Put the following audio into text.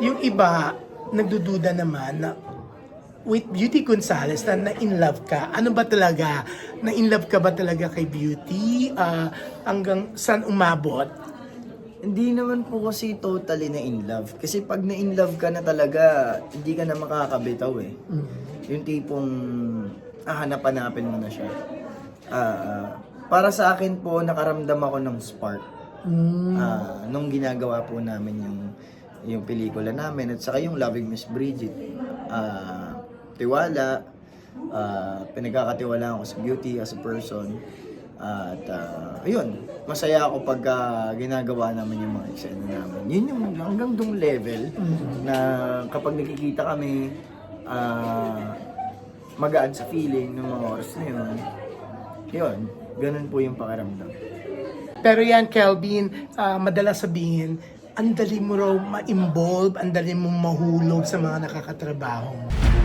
Yung iba, nagdududa naman na with Beauty Gonzales na na-in love ka. Ano ba talaga? Na-in love ka ba talaga kay Beauty? Ah, hanggang saan umabot? Hindi naman po kasi totally na in love. Kasi pag na in love ka na talaga, hindi ka na makakabitaw eh. Yung tipong ah, hanap-hanapin mo na siya. Ah, para sa akin po, nakaramdam ako ng spark. Ah, nung ginagawa po namin yung yung pelikula namin at saka yung Loving Miss Bridget. Ah, tiwala, ah, pinagkakatiwalaan ko sa beauty as a person. At ah, ayun, masaya ako pag ah, ginagawa namin yung mga eksena namin. Yun yung hanggang dong level na kapag nakikita kami, ah, magaan sa feeling ng mga oras na yun. Yun, ganun po yung pakiramdam. Pero yan, Kelvin, ah, madalas sabihin, ang dali mo raw ma-involve, ang dali mo mahulog sa mga nakakatrabaho mo.